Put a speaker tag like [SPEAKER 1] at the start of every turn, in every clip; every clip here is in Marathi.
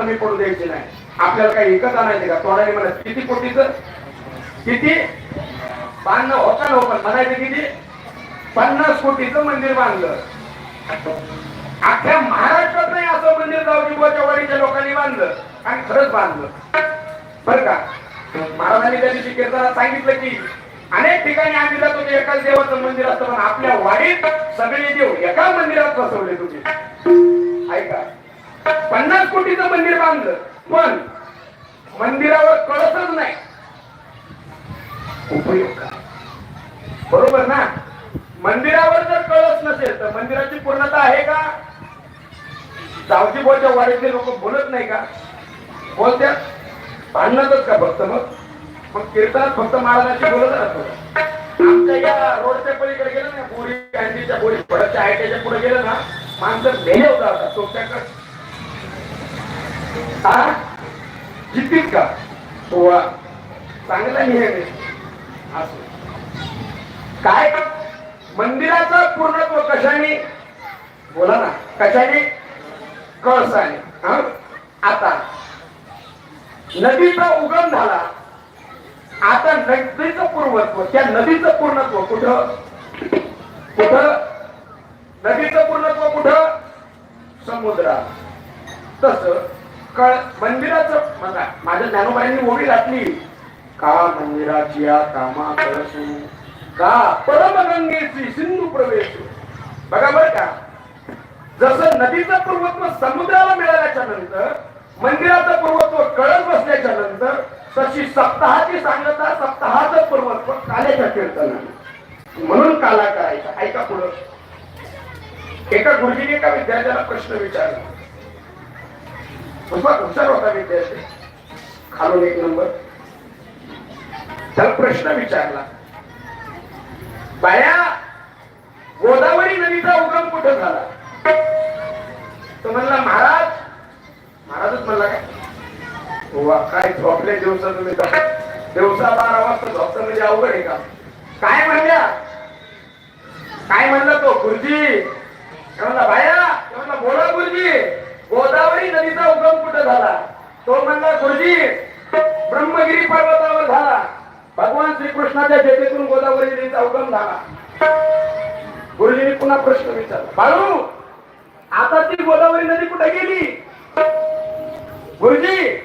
[SPEAKER 1] कमी पडू द्यायची नाही. आपल्याला काही एकच आणायचे का? तोंडाने म्हणा किती कोटीचं? किती? बांधणं होता ना पण म्हणायचं किती? पन्नास कोटीचं मंदिर बांधलं. अख्ख्या महाराष्ट्रात नाही असं मंदिर गावजीबाच्या वाडीच्या लोकांनी बांधलं आणि खरंच बांधलं. बर का? महाराजांनी त्या दिवशी कीर्तनात सांगितलं की अनेक ठिकाणी आम्ही जातो ते एकाच देवाचं मंदिर असतं पण आपल्या वाडीत सगळे देव एका मंदिरात बसवले तुझे ऐका. पन्नास कोटीचं मंदिर बांधलं. पण मंदिरावर कळतच नाही. उपयोग काय? बरोबर ना? मंदिरावर जर कळस नसेल तर मंदिराची पूर्णता आहे का? जावजीभोच्या वाडीतले लोक बोलत नाही का? बोलत्यात. भांडणातच का फक्त मग? मग कीर्तनात फक्त महाराजांची बोलत राहतो. आमच्या या रोडच्या पलीकडे गेलं ना बोरी गांधीच्या बोरी पडच्या आयट्याच्या पुढे गेलं ना माणसं मेले होता आता हा? जितीत का? वा चांगला नियम असो. काय? मंदिराचं पूर्णत्व कशाने? बोला ना. कशाने? कळसाने. हं? आता. नदीचा उगम झाला. आता नदीचं पूर्णत्व त्या नदीचं पूर्णत्व कुठं? कुठं? नदीचं पूर्णत्व कुठं? समुद्रात. तस कळ मंदिराचं बघा माझ्या ज्ञानोबाईंनी ओळी घातली. का मंदिराची या कामा कळसू का परमगंगेची सिंधू प्रवेश बघा बर का जसं नदीचं पूर्वत्व समुद्राला मिळाल्याच्या नंतर मंदिराचं पूर्वत्व कळत बसल्याच्या नंतर तशी सप्ताहाची सांगता सप्ताहाचं पूर्वत्व काल्याच्या कीर्तनाने म्हणून काला करायचा. ऐका पुढं. एका गुरुजीने एका विद्यार्थ्याला प्रश्न विचारला. हुशार हुशार होता विद्यार्थी खालून एक नंबर. त्याला प्रश्न विचारला. बाया गोदावरी नदीचा उगम कुठं झाला? तो म्हणला महाराज महाराजच म्हणला काय? वा काय झोपले दिवसा तुम्ही दिवसा बारा वाजता झोपता म्हणजे अवघड आहे का? काय म्हणल्या? काय म्हणला तो गुरुजी? काय म्हणला बाया प्रश्न विचार बाळू आता ती गोदावरी नदी कुठे गेली? गुरुजी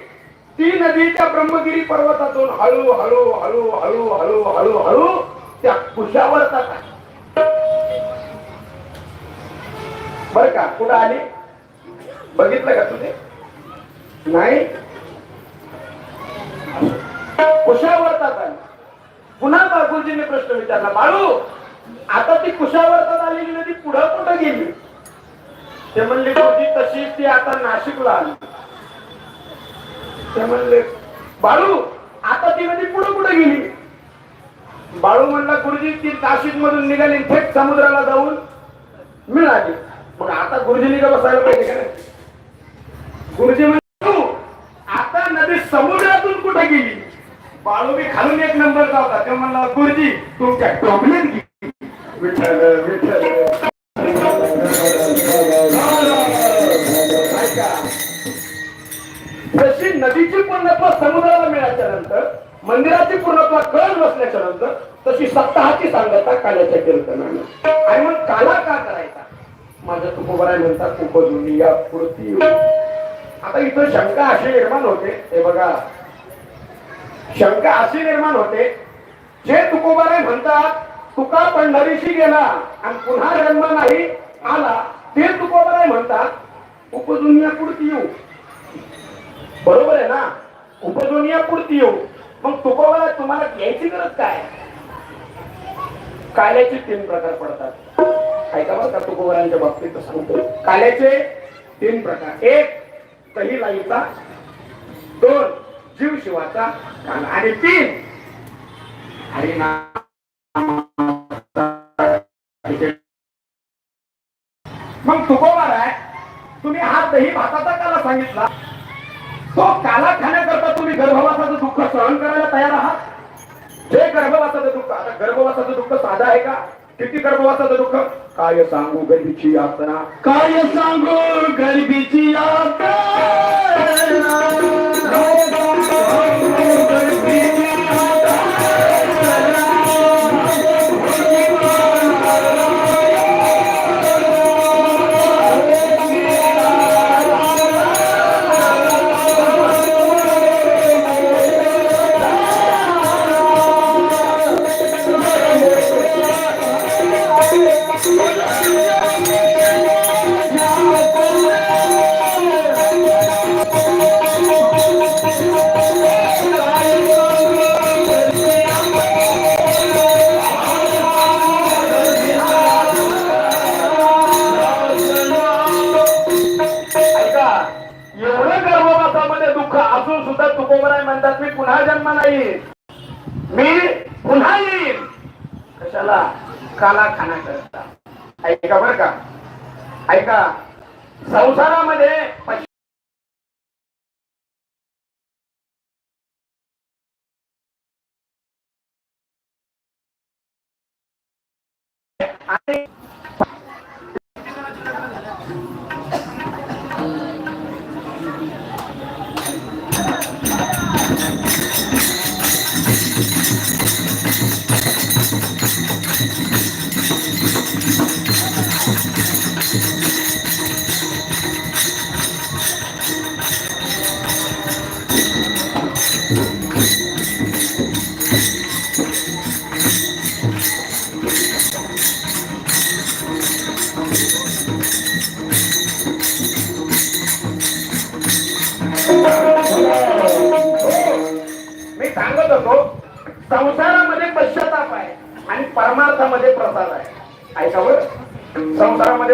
[SPEAKER 1] ती नदी त्या ब्रह्मगिरी पर्वतातून हळू हळू हळू हळू हळू हळू हळू त्या कुशावर जातात बर का कुठं आली? बघितलं का तुझे नाही? कुशावर्तात आली पुन्हा बा- प्रश्न विचारला बाळू आता ती कुशावर्तात आलेली नदी पुढं कुठं गेली? ते म्हणले होती तशीच ती आता नाशिकला आली. ते म्हणले बाळू आता ती नदी पुढे कुठे गेली? बाळू म्हणला गुरुजी ती नाशिक मधून निघाली थेट समुद्राला जाऊन मिळाली. मग आता गुरुजींनी का बसायला पाहिजे का गुरुजी म्हणजे आता नदी समुद्रातून कुठे गेली? बाळू मी खालून एक नंबर होता ते म्हणला गुरुजी तुमच्या टोपल्यात गेली विठ्ठल विठ्ठल जशी नदीची पूर्णत्व समुद्राला मिळाल्याच्या नंतर मंदिराची पूर्णत्व कळ बसल्याच्या नंतर तशी सप्ताहाची सांगता काल्याच्या कीर्तनानं. आणि मग काला का करायचा? माझ्या तुकोबराय म्हणतात उपजुनी या पुरती आता इथं शंका अशी निर्माण होते हे बघा. शंका अशी निर्माण होते जे तुकोबराय म्हणतात तुका पंढरीशी गेला आणि पुन्हा जन्म नाही आला. ते तुकोबाराय म्हणतात. उपजुनिया पुरती येऊ. बरोबर आहे ना? उपजुनिया पुरती येऊ. मग तुकोबाला तुम्हाला घ्यायची गरज काय? काल्याचे तीन प्रकार पडतात. ऐका बरं का तुकोबरांच्या बाबतीत सांगतो. काल्याचे तीन प्रकार. एक कही लाईचा दोन जीव शिवाचा आणि तीन हरिना मग तुकोबार आहे तुम्ही हा दही भाताचा काला सांगितला. तो काला खाण्याकरता तुम्ही गर्भवासाचं दुःख सहन करायला तयार आहात? हे गर्भवासाचं दुःख आता गर्भवासाचं दुःख साधं आहे का? किती गर्भवासाचं दुःख? काय सांगू गर्भीची यातना
[SPEAKER 2] काय सांगू गरिबीची एवढं
[SPEAKER 1] जीवामध्ये दुःख असून सुद्धा तुकोबराय म्हणतात मी पुन्हा जन्म नाही. मी पुन्हा येईल कशाला? काला खाण्याकरता ऐका बर का. ऐका. संसारामध्ये आणि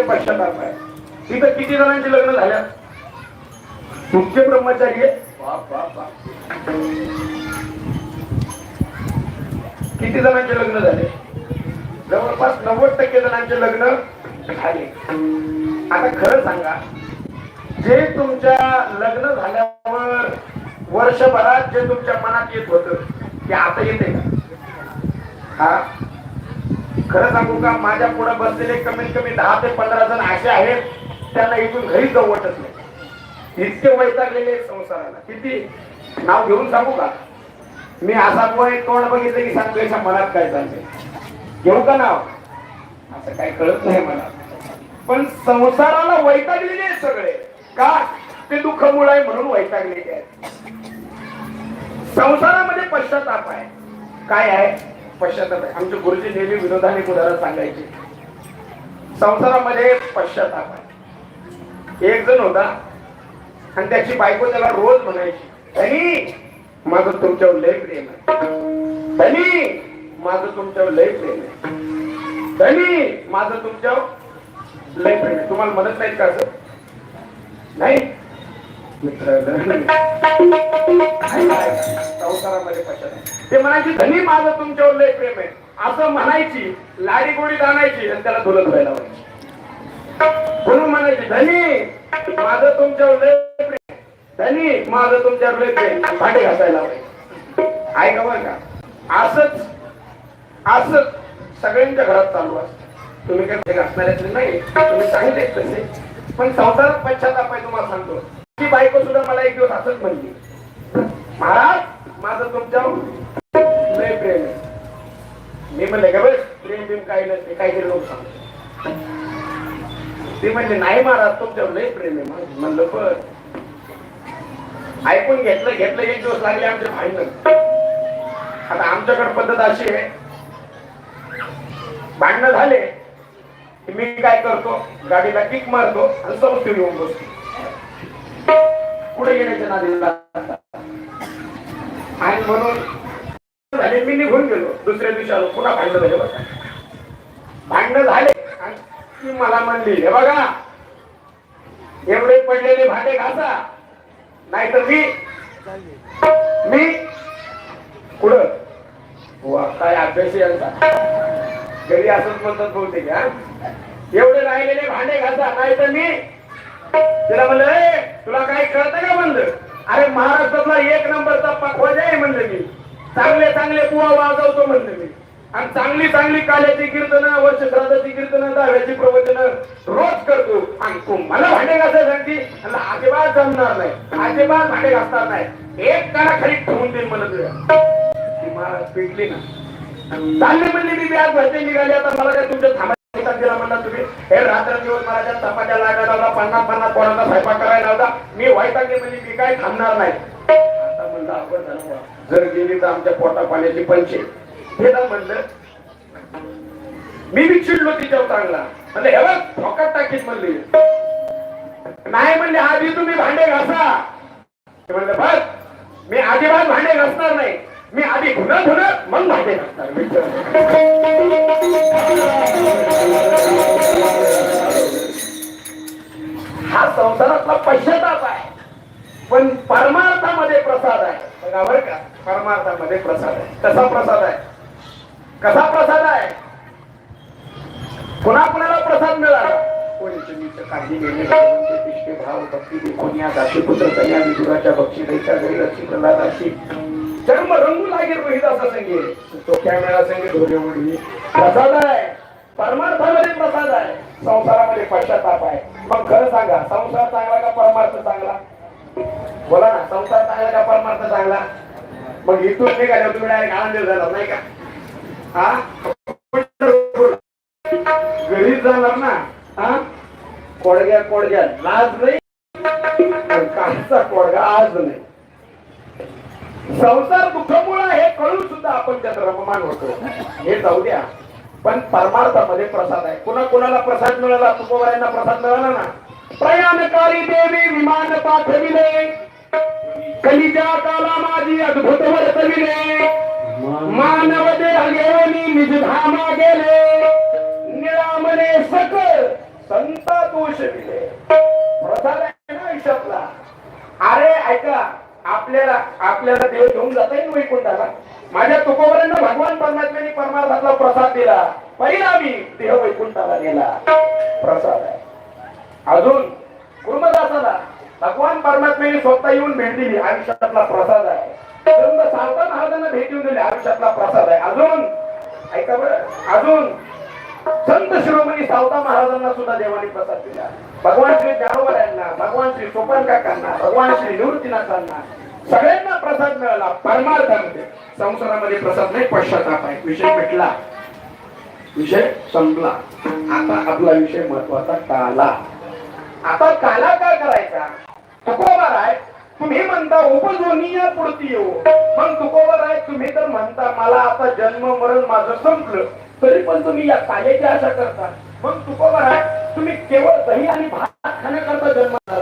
[SPEAKER 1] संसारामध्ये पश्चाताप आहे. तिथं किती जणांची लग्न झाल्या? तुमचे ब्रह्मचारी. किती जणांचे लग्न झाले? जवळपास नव्वद टक्के जणांचे लग्न झाले. आता खरं सांगा जे तुमच्या लग्न झाल्यावर वर्षभरात जे तुमच्या मनात येत होत ते आता येते का? हा? खरं सांगू का माझ्या पुढे बसलेले कमीत कमी दहा ते पंधरा जण असे आहेत त्यांना इथून घरी जाऊ वाटत नाही. इतके वैतागलेले संसाराला. किती? नाव घेऊन सांगू का? मी असा कोण तोंड बघितलं की सांगतो याच्या मनात काय चाललंय. घेऊ का नाव? असं काही कळत नाही मला. पण संसाराला वैतागलेले आहेत सगळे. का? ते दुःख मुळ आहे म्हणून वैतागलेले आहेत. संसारामध्ये पश्चाताप आहे. काय आहे? पश्चाताप आहे. आमचे गुरुजी नेहमी विनोदाने उदाहरण सांगायचे. संसारामध्ये पश्चाताप आहे. एक जण होता आणि त्याची बायको त्याला रोज म्हणायची त्यांनी माझं तुमच्यावर लय प्रेम आहे. त्यांनी माझं तुमच्यावर लय प्रेम आहे. त्यांनी माझं तुमच्यावर लय प्रेम आहे. तुम्हाला मदत नाही का असं नाही. संसारामध्ये पश्चात ते म्हणायची धनी माझं तुमच्यावर लय प्रेम आहे. असं म्हणायची लाडी गोडी आणायची आणि त्याला धुलत व्हायला म्हणून म्हणायची धनी माझं तुमच्यावर लय प्रेम धनी माझं तुमच्यावर लय प्रेम भाटे घासायला व्हायचे ऐका बरं का. असंच असंच सगळ्यांच्या घरात चालू असत. तुम्ही काय ते घासणाऱ्यातले नाही तुम्ही सांगितले तसे. पण संसारात पश्चाताप आहे तुम्हाला सांगतो. ती बायको सुद्धा मला एक दिवस असंच म्हणली. महाराज माझं तुमच्यावर लय प्रेम आहे. मी म्हणले का बस प्रेम बिम काही नसते काहीतरी लोक सांगतो ते म्हणले नाही महाराज तुमच्यावर लय प्रेम आहे. महाराज म्हणलं बर. ऐकून घेतलं घेतलं एक दिवस लागले आमचे भांडण आता आमच्याकडे पद्धत अशी आहे. भांडणं झाले की मी काय करतो? गाडीला किक मारतो आणि समोर येऊन बसतो. पुढे येण्याच्या नादीला आणि म्हणून झाले मी निघून गेलो. दुसऱ्या दिवशी आलो. पुन्हा भांडण झाले बघा भांडण झाले आणि ती मला म्हणली हे बघा एवढे पडलेले भांडे घासा. नाहीतर मी मी कुठं? हो, वा काय अभ्यास यांचा. घरी असंच म्हणतात बोलते हा. एवढे राहिलेले भांडे घासा. नाहीतर मी तिला म्हणलं तुला काही कळतं का म्हणलं? अरे महाराष्ट्रातला एक नंबरचा पखवाजा आहे म्हणलं मी. चांगले चांगले बुवा वाजवतो म्हणलं मी. आणि चांगली चांगली काल्याची कीर्तन वर्ष श्राद्धाची कीर्तन दहाव्याची प्रवचन रोज करतो. आणि तुम्हाला मला भांडे घासायला सांगते अजिबात जमणार नाही. अजिबात भांडे घासणार नाही. एक काना खाली ठेवून देईल मला तुझ्या. ती महाराज पेटली ना. चालले म्हणली मी आज भरते निघाले. आता मला काय तुमच्या थांबा दिला म्हणला तुम्ही हे रात्र दिवस मला त्या चपात्या लागायला लावला पन्नास पन्नास पोरांचा स्वयंपाक करायला होता मी वाईटांगे म्हणजे मी काय थांबणार नाही. आता म्हणलं आपण झालं जर गेली तर आमच्या पोटा पाण्याची पंचे. हे तर म्हणलं मी बी चिडलो तिच्यावर चांगला. म्हणजे हे बघ ठोकात टाकीत म्हणले. नाही म्हणले आधी तुम्ही भांडे घासा. म्हणलं बस मी अजिबात भांडे घासणार नाही. मी आधी धुणं धुणं मग भांडे घासणार. हा संसारातला पश्चाताप आहे. पण परमार्थामध्ये प्रसाद आहे. बघा बरं का परमार्थामध्ये प्रसाद आहे. कसा प्रसाद आहे? कसा प्रसाद आहे? पुन्हा कुणाला प्रसाद मिळाला. कोणी काळजी घेणे तिष्ठे भाव भक्ती दाशी पुत्र कन्या विदुराच्या बक्षी दैच्या घरी प्रल्हादाशी जन्म रंगू लागेल रोहित असा संगे. तो कॅमेरा संगे धोरे प्रसाद आहे. परमार्थ संसारामध्ये पश्चाताप आहे. मग खरं सांगा संसार चांगला का परमार्थ चांगला? बोला ना संसार चांगला का परमार्थ चांगला? मग इथून निघाल्यावर तुम्ही डायरेक्ट आनंद झाला नाही का? हा? घरी जाणार ना? हा? कोडग्या कोडग्या लाज नाही. काहीचा कोडगा आज नाही. संसार दुःखमुळे हे कळून सुद्धा आपण त्यात रममान होतो. हे जाऊ द्या. पण परमार्थामध्ये प्रसाद आहे. कुणा कुणाला प्रसाद मिळाला? तुकोबायांना प्रसाद मिळाला ना? प्रयाणकारी देवी विमान पाठविले. कलिजा काला माझी अद्भुत वर्तविले. मानव देह घेऊन निजधामा गेले निळामने सक संता दोष दिले. प्रसाद आहे ना आयुष्यातला अरे ऐका. आपल्याला आपल्याला देव घेऊन जाता येईल वैकुंठाला? माझ्या तुकोबऱ्यांना भगवान परमात्म्याने परमार्थातला प्रसाद दिला. परिणामी देह वैकुंठाला गेला प्रसाद आहे. अजून कुर्मदासाला भगवान परमात्म्याने स्वतः येऊन भेट दिली. आयुष्यातला प्रसाद आहे. सावता महाराजांना भेट देऊन दिली. आयुष्यातला प्रसाद आहे. अजून ऐका बरं. अजून संत शिरोमणी सावता महाराजांना सुद्धा देवाने प्रसाद दिला. भगवान श्री ज्ञानोबा यांना भगवान श्री सोपान काकांना भगवान श्री निवृत्तीनाथांना सगळ्यांना प्रसाद मिळाला. परमार्थामध्ये. संसारामध्ये प्रसाद नाही पश्चाताप आहे. विषय भेटला. विषय संपला. आता आपला विषय महत्त्वाचा काला. आता काला काय करायचा? तुकोबार राय तुम्ही म्हणता उपजोनीय पुढती येऊ. मग तुकोबार राय तुम्ही तर म्हणता मला आता जन्म मरण माझं संपलं. तरी पण तुम्ही या काल्याची आशा करता. मग तुकोबार राय तुम्ही केवळ दही आणि भात खाण्याकरता जन्म झाला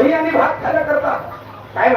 [SPEAKER 1] दही आणि भात खाण्याकरता काय